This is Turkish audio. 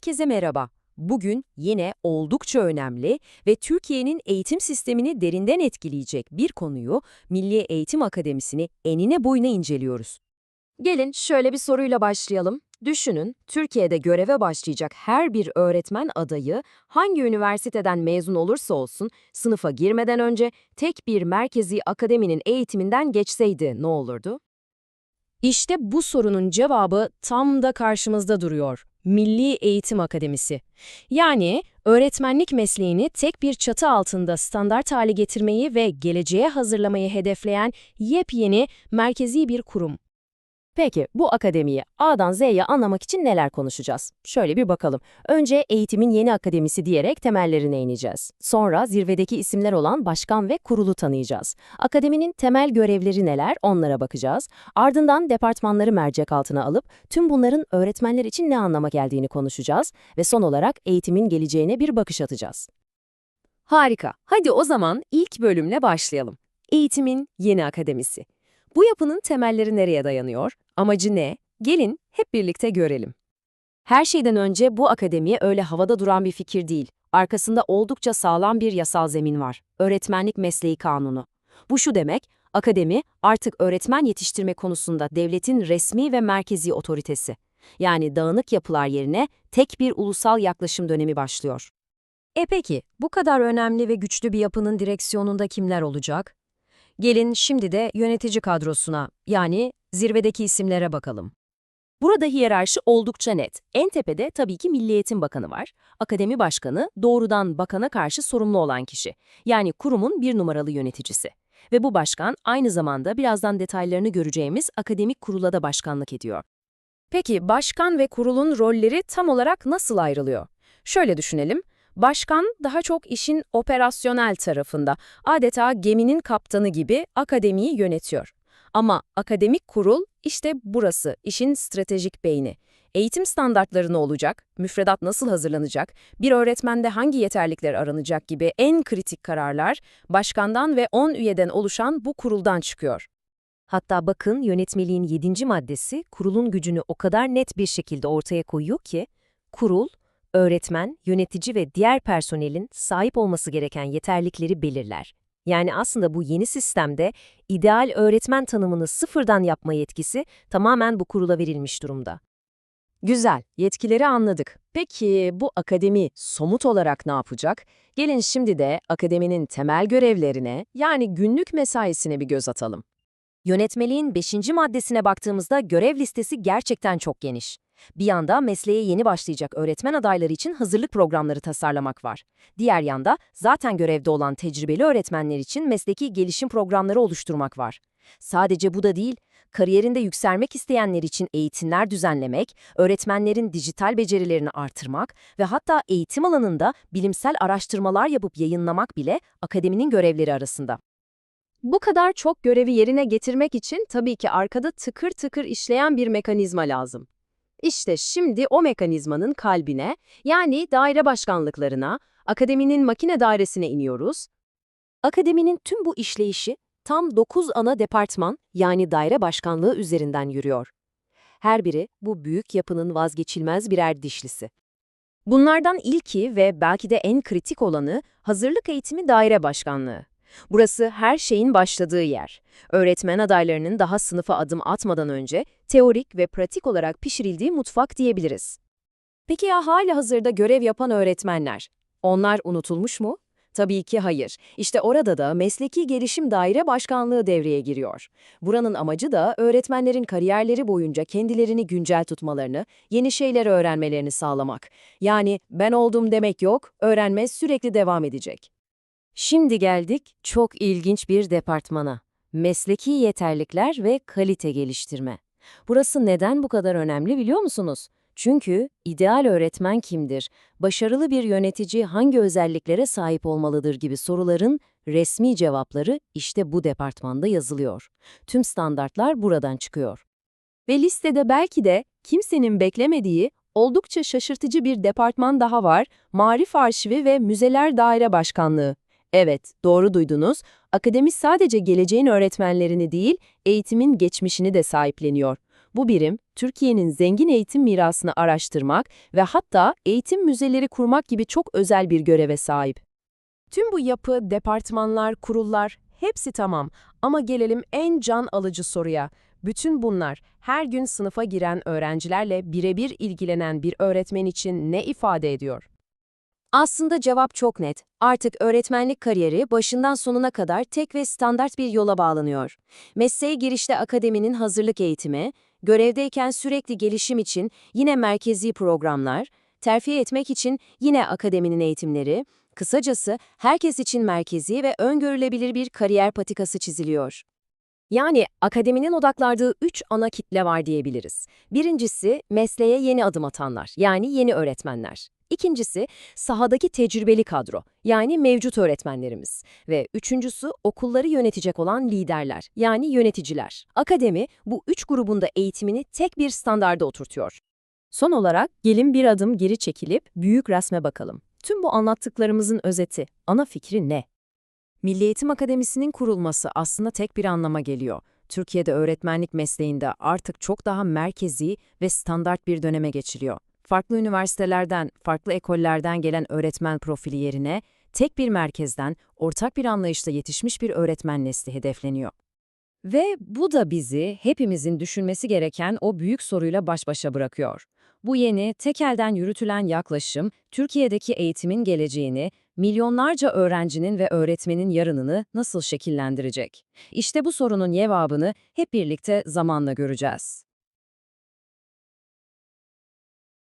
Herkese merhaba. Bugün yine oldukça önemli ve Türkiye'nin eğitim sistemini derinden etkileyecek bir konuyu Milli Eğitim Akademisi'ni enine boyuna inceliyoruz. Gelin şöyle bir soruyla başlayalım. Düşünün, Türkiye'de göreve başlayacak her bir öğretmen adayı hangi üniversiteden mezun olursa olsun sınıfa girmeden önce tek bir merkezi akademinin eğitiminden geçseydi ne olurdu? İşte bu sorunun cevabı tam da karşımızda duruyor. Milli Eğitim Akademisi. Yani öğretmenlik mesleğini tek bir çatı altında standart hale getirmeyi ve geleceğe hazırlamayı hedefleyen yepyeni merkezi bir kurum. Peki bu akademiyi A'dan Z'ye anlamak için neler konuşacağız? Şöyle bir bakalım. Önce eğitimin yeni akademisi diyerek temellerine ineceğiz. Sonra zirvedeki isimler olan başkan ve kurulu tanıyacağız. Akademinin temel görevleri neler onlara bakacağız. Ardından departmanları mercek altına alıp tüm bunların öğretmenler için ne anlama geldiğini konuşacağız. Ve son olarak eğitimin geleceğine bir bakış atacağız. Harika. Hadi o zaman ilk bölümle başlayalım. Eğitimin yeni akademisi. Bu yapının temelleri nereye dayanıyor? Amacı ne? Gelin hep birlikte görelim. Her şeyden önce bu akademiye öyle havada duran bir fikir değil. Arkasında oldukça sağlam bir yasal zemin var. Öğretmenlik Mesleği Kanunu. Bu şu demek, akademi artık öğretmen yetiştirme konusunda devletin resmi ve merkezi otoritesi. Yani dağınık yapılar yerine tek bir ulusal yaklaşım dönemi başlıyor. E peki, bu kadar önemli ve güçlü bir yapının direksiyonunda kimler olacak? Gelin şimdi de yönetici kadrosuna, yani zirvedeki isimlere bakalım. Burada hiyerarşi oldukça net. En tepede tabii ki Milli Eğitim Bakanı var. Akademi Başkanı doğrudan bakana karşı sorumlu olan kişi. Yani kurumun bir numaralı yöneticisi. Ve bu başkan aynı zamanda birazdan detaylarını göreceğimiz akademik kurula da başkanlık ediyor. Peki başkan ve kurulun rolleri tam olarak nasıl ayrılıyor? Şöyle düşünelim. Başkan daha çok işin operasyonel tarafında, adeta geminin kaptanı gibi akademiyi yönetiyor. Ama akademik kurul işte burası, işin stratejik beyni. Eğitim standartları ne olacak, müfredat nasıl hazırlanacak, bir öğretmende hangi yeterlikler aranacak gibi en kritik kararlar başkandan ve 10 üyeden oluşan bu kuruldan çıkıyor. Hatta bakın yönetmeliğin 7. maddesi kurulun gücünü o kadar net bir şekilde ortaya koyuyor ki, kurul öğretmen, yönetici ve diğer personelin sahip olması gereken yeterlikleri belirler. Yani aslında bu yeni sistemde ideal öğretmen tanımını sıfırdan yapma yetkisi tamamen bu kurula verilmiş durumda. Güzel, yetkileri anladık. Peki bu akademi somut olarak ne yapacak? Gelin şimdi de akademinin temel görevlerine, yani günlük mesaisine bir göz atalım. Yönetmeliğin 5. maddesine baktığımızda görev listesi gerçekten çok geniş. Bir yanda mesleğe yeni başlayacak öğretmen adayları için hazırlık programları tasarlamak var. Diğer yanda zaten görevde olan tecrübeli öğretmenler için mesleki gelişim programları oluşturmak var. Sadece bu da değil, kariyerinde yükselmek isteyenler için eğitimler düzenlemek, öğretmenlerin dijital becerilerini artırmak ve hatta eğitim alanında bilimsel araştırmalar yapıp yayınlamak bile akademinin görevleri arasında. Bu kadar çok görevi yerine getirmek için tabii ki arkada tıkır tıkır işleyen bir mekanizma lazım. İşte şimdi o mekanizmanın kalbine, yani daire başkanlıklarına, akademinin makine dairesine iniyoruz. Akademinin tüm bu işleyişi tam 9 ana departman yani daire başkanlığı üzerinden yürüyor. Her biri bu büyük yapının vazgeçilmez birer dişlisi. Bunlardan ilki ve belki de en kritik olanı hazırlık eğitimi daire başkanlığı. Burası her şeyin başladığı yer. Öğretmen adaylarının daha sınıfa adım atmadan önce teorik ve pratik olarak pişirildiği mutfak diyebiliriz. Peki ya hala hazırda görev yapan öğretmenler? Onlar unutulmuş mu? Tabii ki hayır. İşte orada da Mesleki Gelişim Daire Başkanlığı devreye giriyor. Buranın amacı da öğretmenlerin kariyerleri boyunca kendilerini güncel tutmalarını, yeni şeyler öğrenmelerini sağlamak. Yani ben oldum demek yok, öğrenme sürekli devam edecek. Şimdi geldik çok ilginç bir departmana. Mesleki yeterlikler ve kalite geliştirme. Burası neden bu kadar önemli biliyor musunuz? Çünkü ideal öğretmen kimdir, başarılı bir yönetici hangi özelliklere sahip olmalıdır gibi soruların resmi cevapları işte bu departmanda yazılıyor. Tüm standartlar buradan çıkıyor. Ve listede belki de kimsenin beklemediği oldukça şaşırtıcı bir departman daha var, Marif Arşivi ve Müzeler Daire Başkanlığı. Evet, doğru duydunuz. Akademi sadece geleceğin öğretmenlerini değil, eğitimin geçmişini de sahipleniyor. Bu birim, Türkiye'nin zengin eğitim mirasını araştırmak ve hatta eğitim müzeleri kurmak gibi çok özel bir göreve sahip. Tüm bu yapı, departmanlar, kurullar hepsi tamam ama gelelim en can alıcı soruya. Bütün bunlar her gün sınıfa giren öğrencilerle birebir ilgilenen bir öğretmen için ne ifade ediyor? Aslında cevap çok net. Artık öğretmenlik kariyeri başından sonuna kadar tek ve standart bir yola bağlanıyor. Mesleğe girişte akademinin hazırlık eğitimi, görevdeyken sürekli gelişim için yine merkezi programlar, terfi etmek için yine akademinin eğitimleri, kısacası herkes için merkezi ve öngörülebilir bir kariyer patikası çiziliyor. Yani akademinin odaklardığı üç ana kitle var diyebiliriz. Birincisi mesleğe yeni adım atanlar, yani yeni öğretmenler. İkincisi sahadaki tecrübeli kadro, yani mevcut öğretmenlerimiz. Ve üçüncüsü okulları yönetecek olan liderler, yani yöneticiler. Akademi bu üç grubunda eğitimini tek bir standarda oturtuyor. Son olarak gelin bir adım geri çekilip büyük resme bakalım. Tüm bu anlattıklarımızın özeti, ana fikri ne? Milli Eğitim Akademisi'nin kurulması aslında tek bir anlama geliyor. Türkiye'de öğretmenlik mesleğinde artık çok daha merkezi ve standart bir döneme geçiliyor. Farklı üniversitelerden, farklı ekollerden gelen öğretmen profili yerine tek bir merkezden, ortak bir anlayışla yetişmiş bir öğretmen nesli hedefleniyor. Ve bu da bizi hepimizin düşünmesi gereken o büyük soruyla baş başa bırakıyor. Bu yeni, tek elden yürütülen yaklaşım, Türkiye'deki eğitimin geleceğini, milyonlarca öğrencinin ve öğretmenin yarınını nasıl şekillendirecek? İşte bu sorunun cevabını hep birlikte zamanla göreceğiz.